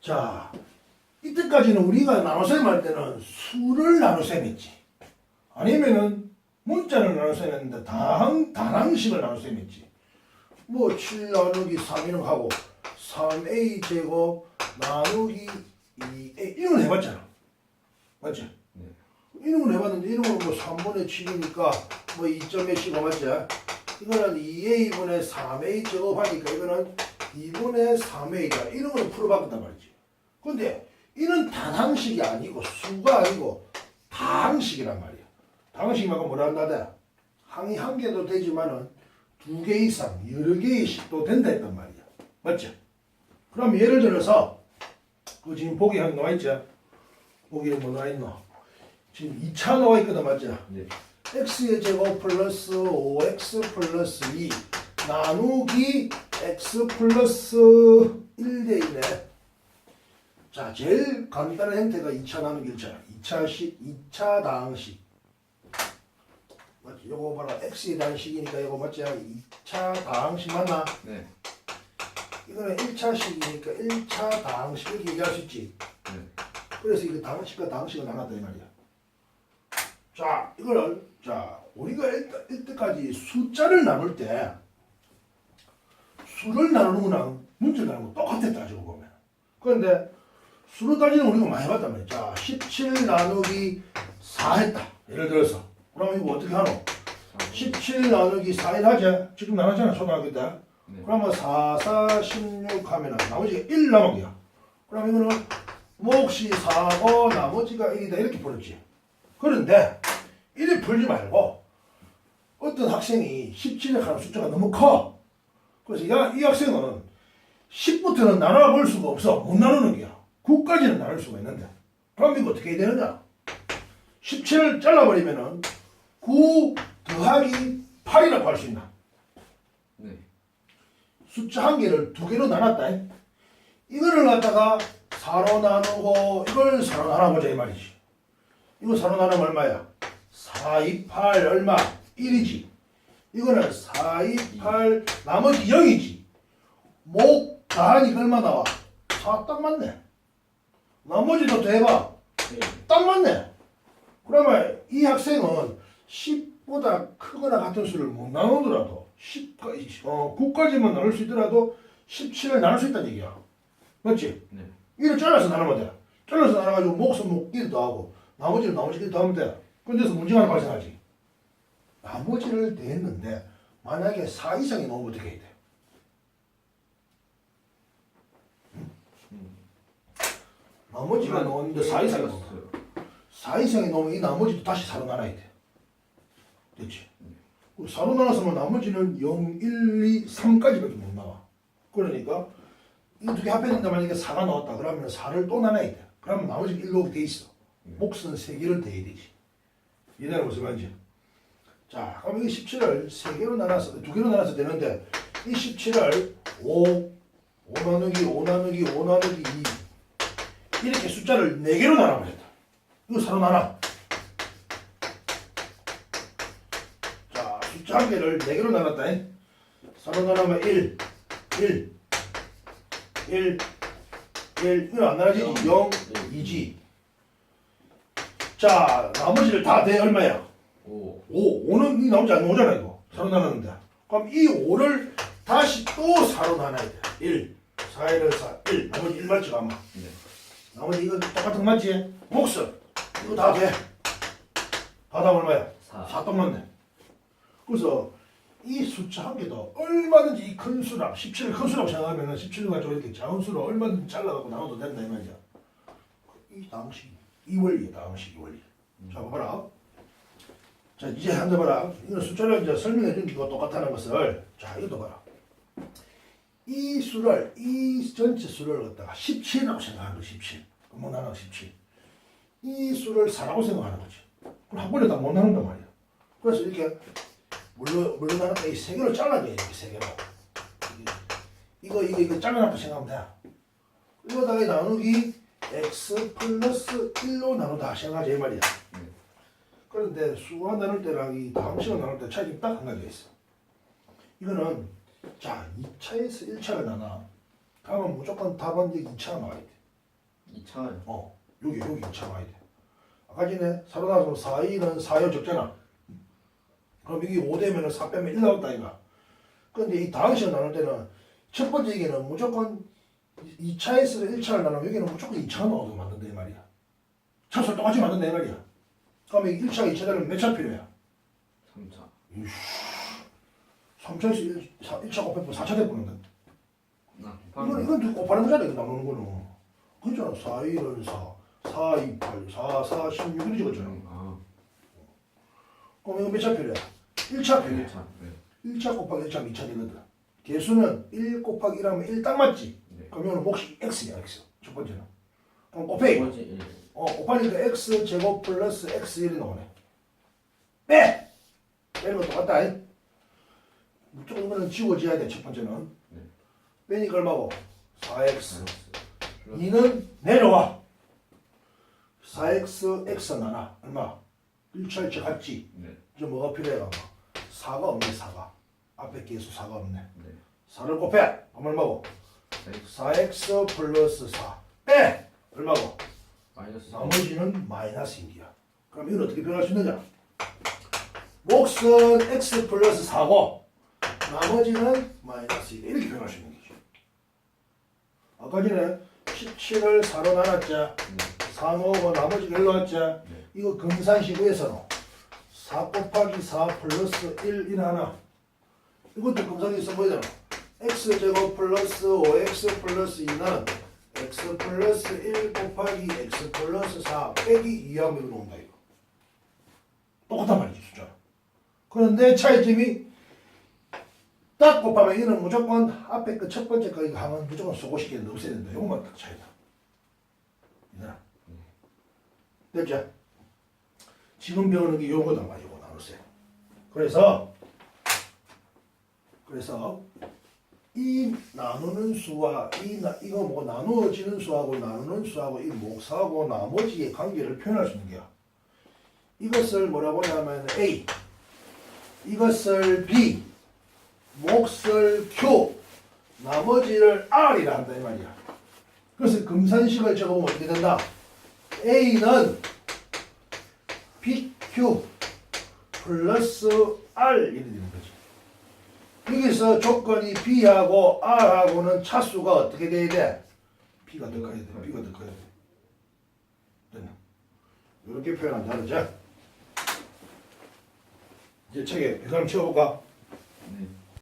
자, 이때까지는 우리가 나눗셈 할 때는 수를 나눗셈 했지. 아니면은 문자를 나눗셈 했는데 당, 단항식을 나눗셈 했지. 뭐 7 나누기 3이는 하고 3a 제곱 나누기 2a 이런 건 해봤잖아. 맞지? 네. 이런 건 해봤는데 이런 거는 뭐 3분의 7이니까 뭐 2점의 시가 맞지? 이거는 2a분의 3a 제곱하니까 이거는 2분의 3a다. 이런 거는 풀어봤단 말이지. 근데 이는 단항식이 아니고 수가 아니고 다항식이란 말이야. 다항식이면 뭐라 한다대? 항이 한 개도 되지만은 두 개 이상 여러 개의 식도 된다 했단 말이야. 맞죠? 그럼 예를 들어서 그 지금 보기 한 나와 있죠? 보기에 뭐 나와 있노? 지금 2차 나와 있거든 맞죠? 네. x의 제곱 플러스 5x 플러스 2 나누기 x 플러스 1대 1에 자 제일 간단한 형태가 2차 나누기 1차 2차식 2차 다항식 맞지? 요거 봐라 x에 대한 식이니까 이거 맞지? 2차 다항식 맞나? 네. 이거는 1차식이니까 1차 다항식 이렇게 얘기할 수 있지 네. 그래서 이거 다항식과 다항식을 나눴다 이 말이야. 자, 이거를 자 우리가 일단 이때까지 숫자를 나눌 때 수를 나누는 거랑 문자를 나누는 거 똑같아 따지고 보면. 그런데 수로 따지는 거 우리가 많이 해봤단 말이야. 자, 17 나누기 4 했다. 예를 들어서. 그럼 이거 어떻게 하노? 17 나누기 4일 하자. 지금 나눴잖아, 초등학교 때. 네. 그러면 4, 4, 16 하면 나머지가 1 남은이야. 그럼 이거는 몫이 4고 나머지가 1이다 이렇게 풀었지. 그런데 이리 풀지 말고 어떤 학생이 17에 하는 숫자가 너무 커. 그래서 야, 이 학생은 10부터는 나눠볼 수가 없어. 못 나누는 게야. 9까지는 나눌 수가 있는데. 그럼 이거 어떻게 해야 되느냐? 17을 잘라버리면 은 9 더하기 8이라고 할 수 있나? 네. 숫자 한 개를 두 개로 나눴다. 이거를 갖다가 4로 나누고 이걸 4로 나눠보자 이 말이지. 이거 4로 나누면 얼마야? 4, 2, 8 얼마? 1이지. 이거는 4, 2, 8 나머지 0이지. 목 다하니까 얼마 나와? 4딱 맞네. 나머지도 더해봐. 네. 딱 맞네. 그러면 이 학생은 10보다 크거나 같은 수를 못 나누더라도 10까지, 어, 9까지만 나눌 수 있더라도 17을 나눌 수 있다는 얘기야. 맞지? 네. 이를 잘라서 나누면 돼. 잘라서 나눠가지고 목수 목끼리 더하고 나머지는 나머지끼리 더하면 돼. 근데서 문제가 하나 발생하지. 나머지를 더했는데 만약에 4 이상이 나오면 어떻게 해야 돼? 나머지가 나오는데 4 이상이 나오면 4 이상이 나오면 이 나머지도 다시 4로 나눠야 돼. 됐지? 4로 나눠서면 나머지는 0, 1, 2, 3까지밖에 못 나와. 그러니까 이 두 개 합했는데 만약에 4가 나왔다 그러면 4를 또 나눠야 돼. 그러면 나머지 1로 돼 있어. 몫은 3개를 더해야 되지. 이해되는 무슨 말인지? 자, 그럼 이 17을 3개로 나눠서, 두 개로 나눠서 되는데 이 17을 5, 5 나누기 5 나누기 5 나누기 2 이렇게 숫자를 4개로 나눠버렸다. 이거 4로 나눠. 자, 숫자 한 개를 4개로 나눴다. 4로 나누면 1, 1, 1, 1, 이거 안 나눠지지? 0, 2지. 자, 나머지를 다 대 얼마야? 오. 5, 5는 이 나머지 안 나오잖아, 이거. 4로 나눴는데. 그럼 이 5를 다시 또 4로 나눠야 돼. 1, 4, 1을 4, 1. 나머지 1 맞지, 아마. 네. 나머지 이거 똑같은 거 맞지? 목수. 이거 다 돼. 다다 얼마야? 사. 4 똑맞네. 그래서 이 숫자 한 개도 얼마든지 이 큰 수랑 17을 큰 수라고 생각하면 17을 가지고 이렇게 작은 수를 얼마든지 잘라갖고 나눠도 된다 이 말이야. 이 다음식, 이 원리야 다음식 이 원리. 자 봐봐라. 자 이제 한번 봐라. 이거 숫자를 이제 설명해 준 이거 똑같다는 것을 자 이것도 봐라. 이 수를 이 전체 수를 갖다가 17이라고 생각하는 거 17. 그뭐 나눠 17. 이 수를 4라고 생각하는 거지. 그럼 한 번에 다 못 나눈단 말이야. 그래서 이렇게 물론 물론 나눴다 이세 개로 잘라줘야 돼. 세 개로. 이거 이거 이거 잘라놨다 생각하면 돼. 이거다가 나누기 x 플러스 1로 나누다 생각하자 이 말이야. 네. 그런데 수와 나눌 때랑 이 다항식을 나눌 때 차이가 딱 한 가지가 있어. 이거는 자 2차에서 1차를 나눠. 그러면 무조건 답은 이제 2차가 나와야 돼. 2차 어 여기 여기 2차 와야 돼. 아까 전에 사로 나서 4, 2는 4여 적잖아. 그럼 여기 5 되면은 4 빼면 1 나왔다 이가 근데 이 다항식을 나눌 때는 첫 번째 얘기는 무조건 2차에서 1차를 나누면 여기는 무조건 2차가 나오게 만든다 이 말이야. 차수 똑같이 만든다 이 말이야. 그러면 1차가 2차 되면 몇 차 필요해? 3차 3차에서 1, 1차 곱해보면 4차 돼버린다 나 이건, 이건 또 곱하는 거잖아, 이거 나누는 거는. 그렇잖아. 4, 1은 4, 4, 2, 8, 4, 4, 16 이렇게 적었잖아. 아 그럼 이거 몇차 필요해? 1차 필요해. 1차 네 1차 곱하기 1차 2차 되거든. 개수는 1 곱하기 1 하면 1 딱 맞지? 네. 그럼 이거는 몫이 x냐, x. 첫 번째는. 그럼 곱해. 두 번째 1 어, 곱하니까 x 제곱 플러스 x 1이 나오네. 빼! 빼는 거 똑같다. 잉? 무조건 이거는 지워져야 돼, 첫 번째는. 네. 빼니까 얼마고? 4x. 플러스 2는 내려와. 4x, x 나나. 얼마? 1차 1차 같지? 네 이제 뭐가 필요해? 아마? 4가 없네, 4가. 앞에 계수 4가 없네. 네 4를 곱해. 그럼 얼마고? 4x 4x 플러스 4. 빼! 얼마고? 마이너스 나머지는 마이너스 인기야. 그럼 이건 어떻게 표현할 수 있느냐? 몫은 x 플러스 4고 나머지는 마이너스 1 이렇게 있는 거지. 아까 전에 17을 4로 나눴자 네. 4 넣고 나머지가 1 넣었자 네. 이거 금산시구에서는 4 곱하기 4 플러스 1 이나 하나. 이것도 금산시에서 뭐잖아 x제곱 플러스 5x 플러스 2는 x 플러스 1 곱하기 x 플러스 4 빼기 2하면 이거 나온다 이거. 똑같단 말이지 숫자 그런데 차이점이 딱 곱하면 이는 무조건 앞에 그 첫 번째 거 이거 하면 무조건 소고시키는 없애야 된다. 이것만 딱 차이다. 이나? 됐죠? 지금 배우는 게 요거다. 말 요거 나누세요. 그래서 그래서 이 나누는 수와 이 나, 이거 뭐 나누어지는 수하고 나누는 수하고 이 목사하고 나머지의 관계를 표현할 수 있는 게야. 이것을 뭐라고 하냐면 A, 이것을 B, 몫을 Q, 나머지를 R이라 한다 이 말이야. 그래서 금산식을 적으면 어떻게 된다? A는 BQ 플러스 R 이렇게 되는 거지. 여기서 조건이 B하고 R하고는 차수가 어떻게 돼야 돼? B가 더 커야 돼. B가 더 커야 돼. 됐나? 이렇게 표현한다 그러죠? 이제 책에 이사람 치워볼까? 네